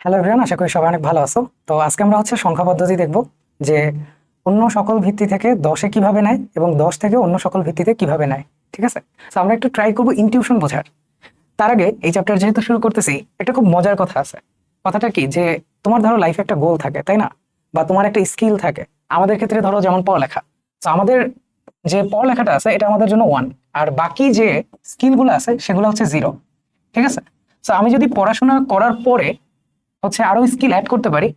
Hello everyone আশা করি সবাই অনেক ভালো আছো। তো আজকে আমরা হচ্ছে সংখ্যা পদ্ধতি দেখব যে অন্য সকল ভিত্তি থেকে দশে কীভাবে নেয় এবং দশ থেকে অন্য সকল ভিত্তিতে কীভাবে নেয়, ঠিক আছে? তো আমরা একটু ট্রাই করব ইনটিউশন বোঝার। তার আগে এই চ্যাপ্টার যেহেতু শুরু করতেছি, একটা খুব মজার কথা আছে। কথাটা কি? যে তোমার ধরো লাইফে একটা গোল থাকে, তাই না? বা তোমার একটা স্কিল থাকে। আমাদের ক্ষেত্রে ধরো যেমন পড়ালেখা। তো আমাদের যে পড়ালেখাটা আছে, এটা আমাদের জন্য ওয়ান আর বাকি যে স্কিলগুলো আছে, সেগুলো হচ্ছে জিরো ঠিক আছে? তো আমি যদি পড়াশোনা করার পরে হচ্ছে আরও স্কিল অ্যাড করতে পারি,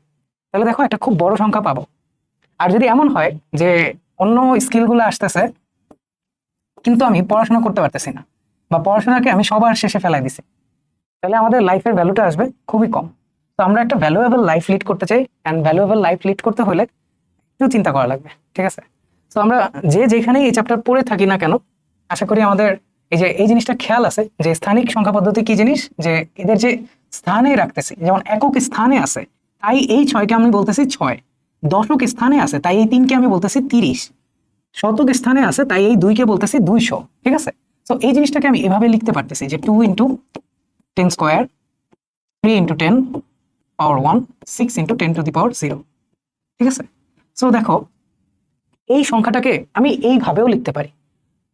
তাহলে দেখো একটা খুব বড় সংখ্যা পাবো। আর যদি এমন হয় যে অন্য স্কিলগুলো আসতেছে, কিন্তু আমি পড়াশোনা করতে পারতেছি না, বা পড়াশোনাকে আমি সবার শেষে ফেলাই দিছি, তাহলে আমাদের লাইফের ভ্যালুটা আসবে খুবই কম। তো আমরা একটা ভ্যালুয়েবল লাইফ লিড করতে চাই অ্যান্ড ভ্যালুয়েবল লাইফ লিড করতে হলে একটু চিন্তা করা লাগবে, ঠিক আছে? তো আমরা যে যেখানেই এই চ্যাপ্টার পড়ে থাকি না কেন, আশা করি আমাদের এই যে, এই জিনিসটা খেয়াল আছে যে স্থানিক সংখ্যা পদ্ধতি কি জিনিস? যে এদের যে স্থানে রাখতেছি। যেমন একক স্থানে আছে, তাই এই ছয়কে আমি বলতেছি ছয়। দশক স্থানে আছে, তাই এই তিনকে আমি বলতেছি তিরিশ। শতক স্থানে আছে, তাই এই দুইকে বলতেছি দুইশো, ঠিক আছে? তো এই জিনিসটাকে আমি এভাবে লিখতে পারতেছি যে two into ten square three into ten power one six into ten to the power zero ঠিক আছে? সো দেখো, এই সংখ্যাটাকে আমি এইভাবেও লিখতে পারি।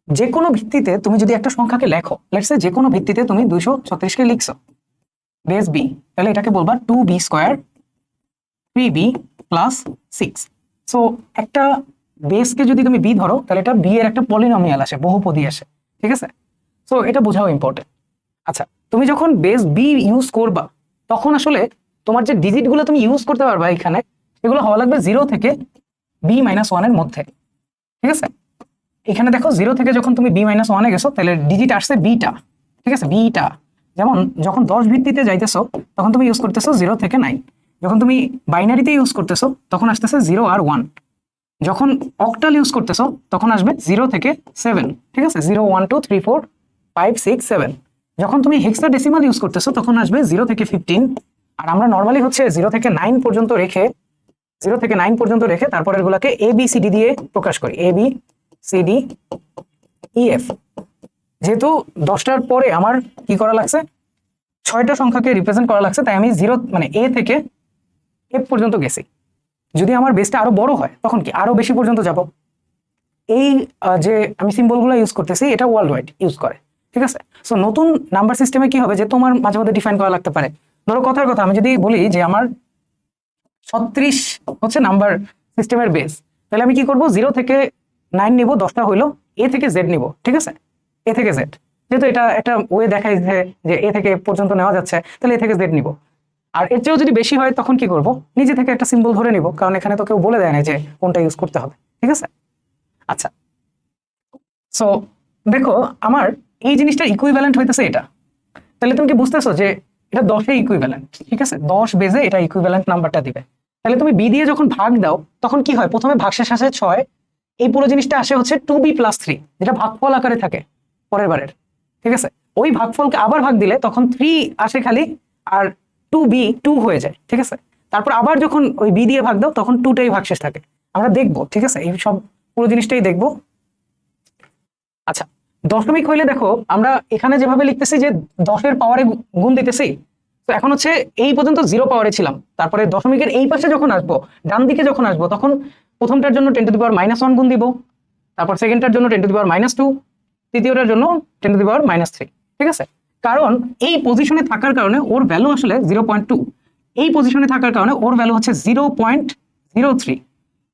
যে কোনো ভিত্তিতে তুমি যদি একটা সংখ্যাকে লেখো লেটসে যে কোনো ভিত্তিতে তুমি দুইশো ছত্রিশকে লিখছো বেস বি তাহলে এটাকে বলবা two B square three B plus six so একটা বেসকে যদি তুমি বি ধরো, তাহলে এটা বি এর একটা পলিনমিয়াল আসে, বহুপদী আসে, ঠিক আছে? সো এটা বোঝাও ইম্পর্টেন্ট আচ্ছা তুমি যখন বেস বি ইউজ করবা, তখন আসলে তোমার যে ডিজিটগুলো তুমি ইউজ করতে পারবা এখানে সেগুলো হওয়া লাগবে জিরো থেকে বি মাইনাস ওয়ানের মধ্যে, ঠিক আছে? এখানে দেখো জিরো থেকে যখন তুমি বি মাইনাস ওয়ানে গেছো, তাহলে ডিজিট আসছে বিটা ঠিক আছে? বিটা যেমন যখন দশ ভিত্তিতে যাইতেছো, তখন তুমি ইউজ করতেছো জিরো থেকে নাইন যখন তুমি বাইনারিতে ইউজ করতেছো, তখন আসতেছে জিরো আর ওয়ান যখন অক্টাল ইউজ করতেছো, তখন আসবে জিরো থেকে সেভেন ঠিক আছে? Zero one two three four five six seven যখন তুমি হেক্সা ডেসিমাল ইউজ করতেছো, তখন আসবে জিরো থেকে ফিফটিন আর আমরা নর্মালি হচ্ছে জিরো থেকে নাইন পর্যন্ত রেখে জিরো থেকে নাইন পর্যন্ত রেখে তারপর এগুলাকে এ বি সি ডি দিয়ে প্রকাশ করি। এ বি সি যেহেতু দশটার পরে আমার কি করা লাগছে? ছয়টা সংখ্যাকে রিপ্রেজেন্ট করা লাগছে, তাই আমি জিরো মানে এ থেকে এফ পর্যন্ত গেছি। যদি আমার বেসটা আরও বড় হয়, তখন কি আরও বেশি পর্যন্ত যাব? এই যে আমি সিম্বলগুলো ইউজ করতেছি, এটা ওয়ার্ল্ড ওয়াইড ইউজ করে, ঠিক আছে? সো নতুন নাম্বার সিস্টেমে কি হবে? যে তোমার মাঝে মধ্যে ডিফাইন করা লাগতে পারে। ধরো কথার কথা, আমি যদি বলি যে আমার ছত্রিশ হচ্ছে নাম্বার সিস্টেমের বেস তাহলে আমি কি করব? জিরো থেকে নাইন নিব, দশটা হইল এ থেকে জেড নিব, ঠিক আছে? এ থেকে জেড যেহেতু এটা একটা ওয়ে দেখাই যে এ থেকে পর্যন্ত নেওয়া যাচ্ছে, তাহলে এ থেকে জেড নিব। আর এর চেয়েও যদি বেশি হয়, তখন কি করব? নিজে থেকে একটা সিম্বল ধরে নিব, কারণ এখানে তো কেউ বলে দেয় না যে, কোনটা ইউজ করতে হবে। ঠিক আছে? আচ্ছা। সো দেখো, আমার এই জিনিসটা ইকুইভ্যালেন্ট হইতেছে এটা। তাহলে তুমি কি বুঝতেছো যে, এটা দশে ইকুইভ্যালেন্ট ঠিক আছে? দশ বেজে এটা ইকুইভ্যালেন্ট নাম্বারটা দিবে। তাহলে তুমি বি দিয়ে যখন ভাগ দাও, তখন কি হয়? প্রথমে ভাগশেষ আসে ছয়। এই পুরো জিনিসটা আসে হচ্ছে টু বি প্লাস থ্রি যেটা ভাগফল আকারে থাকে। পরের বারের, ঠিক আছে? ওই ভাগফলকে আবার ভাগ দিলে তখন থ্রি আসে খালি আর টু বি টু হয়ে যায়, ঠিক আছে? তারপর আবার যখন ওই বি দিয়ে ভাগ দাও, তখন টুটাই ভাগশেষ থাকে। আমরা দেখব, ঠিক আছে? এই সব পুরো জিনিসটাই দেখব। আচ্ছা দশমিক হইলে দেখো, আমরা এখানে যেভাবে লিখতেছি যে দশের পাওয়ারে গুণ দিতেছি, তো এখন হচ্ছে এই পর্যন্ত জিরো পাওয়ারে ছিলাম। তারপরে দশমিকের এই পাশে যখন আসব, ডান দিকে যখন আসব, তখন প্রথমটার জন্য ten to the power minus one গুণ দিব। তারপর সেকেন্ডটার জন্য ten to the power minus two তৃতীয়টার জন্য ten to the power minus three ঠিক আছে? কারণ এই পজিশনে থাকার কারণে ওর ভ্যালু আসলে জিরো পয়েন্ট টু এই পজিশনে থাকার কারণে ওর ভ্যালু হচ্ছে জিরো পয়েন্ট জিরো থ্রি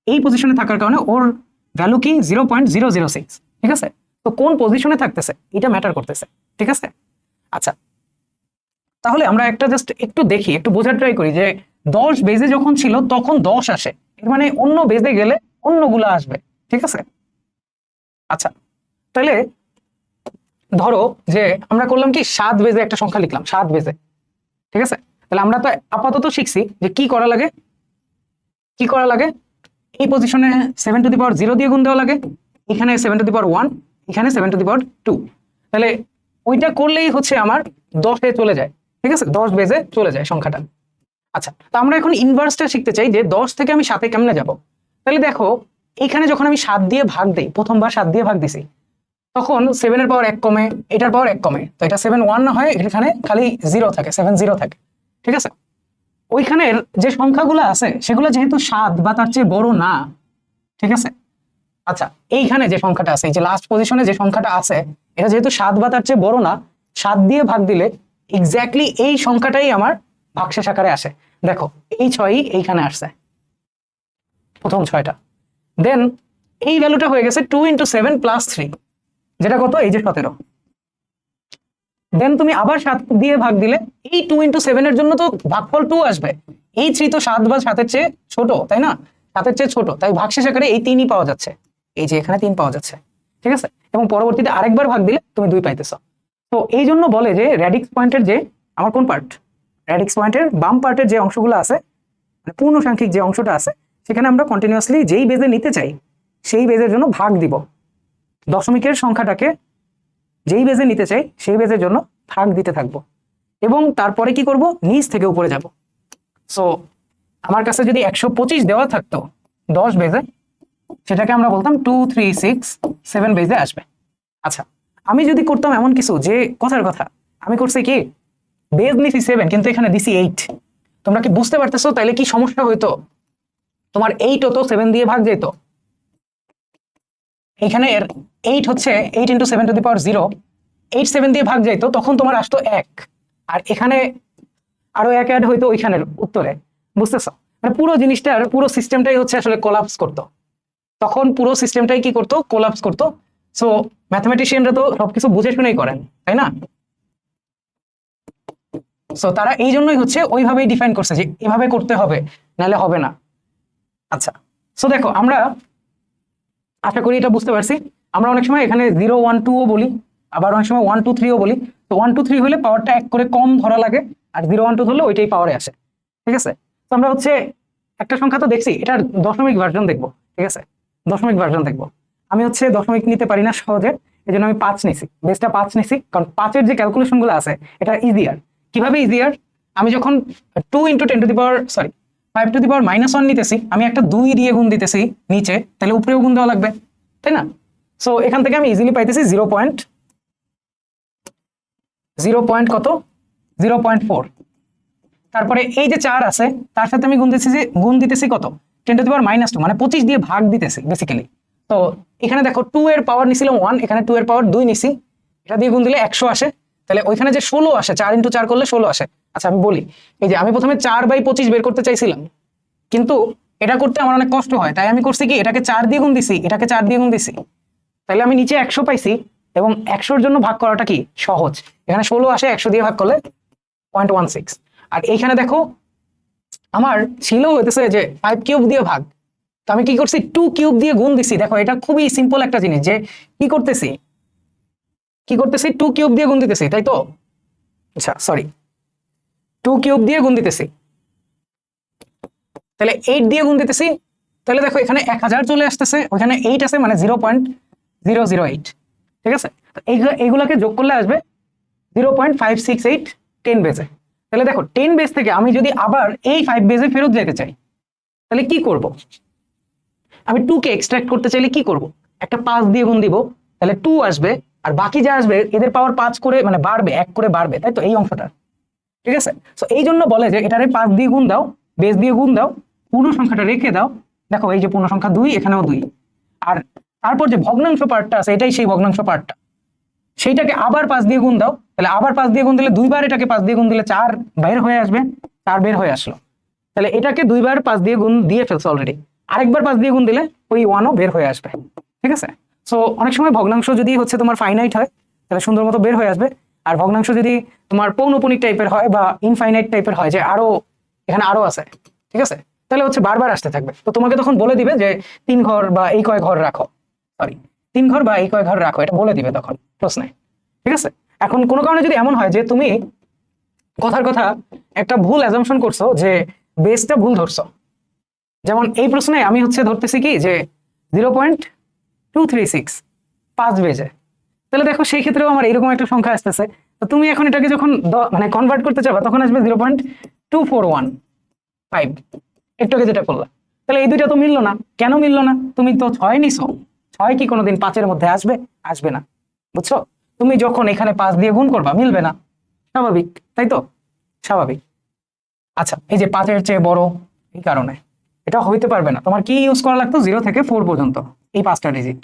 এই পজিশনে থাকার কারণে ওর ভ্যালু কি zero point zero zero six ঠিক আছে? তো কোন পজিশনে থাকতেছে? এটা ম্যাটার করতেছে, ঠিক আছে? আচ্ছা তাহলে আমরা একটা জাস্ট একটু দেখি, একটু বোঝার ট্রাই করি যে দশ বেজে যখন ছিল তখন দশ আসে মানে অন্য বেজে গেলে অন্যগুলো আসবে, ঠিক আছে? আচ্ছা তাহলে ধরো যে আমরা করলাম কি, সাত বেজে একটা সংখ্যা লিখলাম, সাত বেজে। ঠিক আছে? তাহলে আমরা তো আপাতত শিখছি যে কি করা লাগে। কি করা লাগে? এই পজিশনে seven to the power zero দিয়ে গুণ দেওয়া লাগে। এখানে seven to the power one এখানে seven to the power two তাহলে ওইটা করলেই হচ্ছে আমার দশে চলে যায়। ঠিক আছে? দশ বেজে চলে যায় সংখ্যাটা। আচ্ছা তো আমরা এখন ইনভার্সটা শিখতে চাই যে দশ থেকে আমি সাথে কেমনে যাব? তাহলে দেখো, এখানে যখন আমি সাত দিয়ে ভাগ দিই, প্রথমবার সাত দিয়ে ভাগ দিছি তখন সেভেনের পাওয়ার এক কমে, এটার পাওয়ার এক কমে। তো এটা সেভেন ওয়ান না হয় এখানে খালি জিরো থাকে সেভেন জিরো থাকে। ঠিক আছে? ওইখানের যে সংখ্যাগুলো আছে, সেগুলো যেহেতু সাত বা তার চেয়ে বড় না, ঠিক আছে? আচ্ছা এইখানে যে সংখ্যাটা আছে, এই যে লাস্ট পজিশনে যে সংখ্যাটা আছে, এটা যেহেতু সাত বা তার চেয়ে বড় না, সাত দিয়ে ভাগ দিলে এক্স্যাক্টলি এই সংখ্যাটাই আমার ভাগশেষ আকারে আসে। দেখো, এই ছয়ই এইখানে আসছে। প্রথম ছয়টা। দেন এই ভ্যালুটা হয়ে গেছে two into seven plus three যেটা কত? এই যে সতেরো। দেন তুমি আবার সাত দিয়ে ভাগ দিলে, এই টু ইন্টু সেভেনের জন্য তো ভাগফল টু আসবে। এই থ্রি তো সাত বা সাতের চেয়ে ছোট, তাই না? সাতের চেয়ে ছোট, তাই ভাগশেষ আকারে এই তিনই পাওয়া যাচ্ছে। এই যে এখানে তিন পাওয়া যাচ্ছে, ঠিক আছে? এবং পরবর্তীতে আরেকবার ভাগ দিলে তুমি দুই পাইতেছ। তো এই জন্য বলে যে র্যাডিক্স পয়েন্টের যে আমার কোন পার্ট র্যাডিক্স পয়েন্টের বাম পার্টের যে অংশগুলো আছে মানে পূর্ণ সাংখ্যিক যে অংশটা আছে, সেখানে আমরা কন্টিনিউয়াসলি যেই বেজে নিতে চাই, সেই বেজের জন্য ভাগ দিব। দশমিকের সংখ্যাটাকে যেই বেজে নিতে চাই, সেই বেজের জন্য ভাগ দিতে থাকব। এবং তারপরে কি করব? নিচ থেকে উপরে যাব। সো আমার কাছে যদি একশো পঁচিশ দেওয়া থাকতো, দশ বেজে সেটাকে আমরা বলতাম টু থ্রি সিক্স সেভেন বেজে আসবে। আচ্ছা আমি যদি করতাম এমন কিছু যে, কথার কথা, আমি করছি কি? বেজ নিছি সেভেন কিন্তু এখানে দিছি এইট তোমরা কি বুঝতে পারতেছো? তাহলে কি সমস্যা হইতো? তোমার এইট হতো সেভেন দিয়ে ভাগ যেত এখানে এর এইট হচ্ছে eight into seven to the power zero eight seven দিয়ে ভাগ যাইতো, তখন তোমার আসতো এক। আর এখানে আরও এক অ্যাড হইতো ওইখানের উত্তরে। বুঝতেছো? মানে পুরো জিনিসটার, পুরো সিস্টেমটাই হচ্ছে আসলে কোলাপস করতো। তখন পুরো সিস্টেমটাই কি করতো? কোলাপস করতো। সো ম্যাথমেটিশিয়ানরা তো সবকিছু বুঝে শুনেই করেন, তাই না? সো তারা এই জন্যই হচ্ছে ওইভাবেই ডিফাইন করছে যে এভাবে করতে হবে, নাহলে হবে না। আচ্ছা। সো দেখো, আমরা আশা করি এটা বুঝতে পারছি। আমরা অনেক সময় এখানে জিরো ওয়ান টুও বলি, আবার অনেক সময় ওয়ান টু থ্রিও বলি। তো ওয়ান টু থ্রি হলে পাওয়ারটা এক করে কম ধরা লাগে, আর জিরো ওয়ান টু হলে ওইটাই পাওয়ারে আসে। ঠিক আছে? তো আমরা হচ্ছে একটা সংখ্যা তো দেখছি, এটার দশমিক ভার্সন দেখব। ঠিক আছে? দশমিক ভার্সন দেখব। আমি হচ্ছে দশমিক নিতে পারি না সহজে এই আমি পাঁচ নিছি। বেসটা পাঁচ নিছি, কারণ পাঁচের যে ক্যালকুলেশনগুলো আছে, এটা ইজিয়ার কীভাবে ইজিয়ার আমি যখন two into ten to the power sorry five to the power minus one নিতেছি, আমি একটা দুই দিয়ে গুণ দিতেছি নিচে, তাহলে উপরেও গুণ দেওয়া লাগবে, তাই না? সো এখান থেকে আমি ইজিলি পাইতেছি জিরো পয়েন্ট জিরো পয়েন্ট কত? জিরো পয়েন্ট ফোর তারপরে এই যে চার আছে, তার সাথে আমি গুণ দিতেছি যে, গুণ দিতেছি কত? Ten to the power minus two মানে পঁচিশ দিয়ে ভাগ দিতেছি বেসিক্যালি তো, এখানে দেখো টু এর পাওয়ার নিছিলাম ওয়ান এখানে টু এর পাওয়ার দুই নিছি, এটা দিয়ে গুণ দিলে একশো আসে। তাহলে ওইখানে যে ষোলো আসে, চার ইন্টু চার করলে ষোলো আসে। আচ্ছা আমি বলি, এই যে আমি প্রথমে চার বাই পঁচিশ বের করতে চাইছিলাম, কিন্তু এটা করতে আমার অনেক কষ্ট হয়। তাই আমি করছি কি, এটাকে চার দিয়ে গুণ দিছি, এটাকে চার দিয়ে গুণ দিছি। তাহলে আমি নিচে একশো পাইছি এবং একশোর জন্য ভাগ করাটা কি, সহজ। এখানে ষোলো আসে, একশো দিয়ে ভাগ করলে পয়েন্ট ওয়ান সিক্স আর এইখানে দেখো, আমার ছিল হইতেছে যে ফাইভ কিউব দিয়ে ভাগ। তো আমি কি করছি টু কিউব দিয়ে গুণ দিছি। দেখো, এটা খুবই সিম্পল একটা জিনিস যে কি করতেছি কি করতেছি? টু কিউব দিয়ে গুণ দিতেছি, তাই তো? আচ্ছা সরি টু কিউব দিয়ে গুণ দিতেছি। তাহলে এইট দিয়ে গুণ দিতেছি। তাহলে দেখো এখানে এক হাজার চলে আসতেছে, ওখানে এইট আছে মানে zero point zero zero eight ঠিক আছে? এইগুলোকে যোগ করলে আসবে zero point five six eight ten বেজে তাহলে দেখো টেন বেজ থেকে আমি যদি আবার এই ফাইভ বেজে ফেরত যেতে চাই, তাহলে কি করব? আমি টু কে এক্সট্রাক্ট করতে চাইলে কি করব? একটা পাঁচ দিয়ে গুণ দিব, তাহলে টু আসবে আর বাকি যা আসবে, এদের পাওয়ার পাঁচ করে মানে বাড়বে, এক করে বাড়বে, তাই তো? এই অংশটা। ঠিক আছে? তো এই জন্য বলে যে, এটারে পাঁচ দিয়ে গুণ দাও বেস দিয়ে গুণ দাও, পূর্ণ সংখ্যাটা রেখে দাও। দেখো, এই যে পূর্ণ সংখ্যা দুই, এখানেও দুই। আর তারপর যে ভগ্নাংশ পার্টটা আছে, এটাই সেই ভগ্নাংশ পার্টটা। সেইটাকে আবার পাঁচ দিয়ে গুণ দাও। তাহলে আবার পাঁচ দিয়ে গুণ দিলে দুইবার এটাকে পাঁচ দিয়ে গুণ দিলে চার বের হয়ে আসবে, চার বের হয়ে আসলো। তাহলে এটাকে দুইবার পাঁচ দিয়ে গুণ দিয়ে ফেলছে অলরেডি আরেকবার পাঁচ দিয়ে গুণ দিলে ওই ওয়ানও বের হয়ে আসবে। ঠিক আছে? সো অনেক সময় ভগ্নাংশ যদি হচ্ছে তোমার ফাইনাইট হয়, তাহলে সুন্দর মতো বের হয়ে আসবে। আর ভগ্নাংশ যদি তোমার পৌনপুনিক টাইপের হয় বা ইনফাইনাইট টাইপের হয়, যে আরও, এখানে আরও আছে, ঠিক আছে? তাহলে হচ্ছে বারবার আসতে থাকবে। তো তোমাকে তখন বলে দিবে যে তিন ঘর বা এই কয় ঘর রাখো। সরি তিন ঘর বা এই কয় ঘর রাখো, এটা বলে দিবে তখন, প্রশ্নে, ঠিক আছে? এখন কোনো কারণে যদি এমন হয় যে তুমি কথার কথা একটা ভুল অ্যাজাম্পশন করছ, যে বেসটা ভুল ধরছো। যেমন এই প্রশ্নে আমি হচ্ছে ধরতেছি কি, যে zero point two three six পাঁচ বেজে। তাহলে দেখো সেই ক্ষেত্রেও আমার এরকম একটা সংখ্যা আসতেছে। তো তুমি এখন এটাকে যখন মানে কনভার্ট করতে চাবা, তখন আসবে zero point two four one five একটু আগে যেটা করলা। তাহলে এই দুইটা তো মিললো না। কেন মিললো না? তুমি তো ছয় নিছো। ছয় কি কোনোদিন পাঁচের মধ্যে আসবে? আসবে না। বুঝছ? তুমি যখন এখানে পাঁচ দিয়ে গুণ করবা, মিলবে না। স্বাভাবিক, তাই তো? স্বাভাবিক। আচ্ছা এই যে পাঁচের চেয়ে বড়, এই কারণে। এটা হইতে পারবে না। তোমার কি ইউজ করা লাগতো? জিরো থেকে ফোর পর্যন্ত। এই পাঁচটা ডিজিট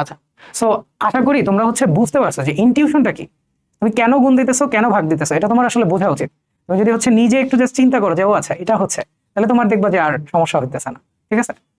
আচ্ছা সো আশা করি তোমরা হচ্ছে বুঝতে পারছ যে ইনটিউশনটা কি। তুমি কেন গুণ দিতেছো, কেন ভাগ দিতেছো, এটা তোমার আসলে বোঝা উচিত। তুমি যদি হচ্ছে নিজে একটু জাস্ট চিন্তা করো যে, ও আচ্ছা এটা হচ্ছে। তাহলে তোমার দেখবা যে আর সমস্যা হইতেছে না, ঠিক আছে?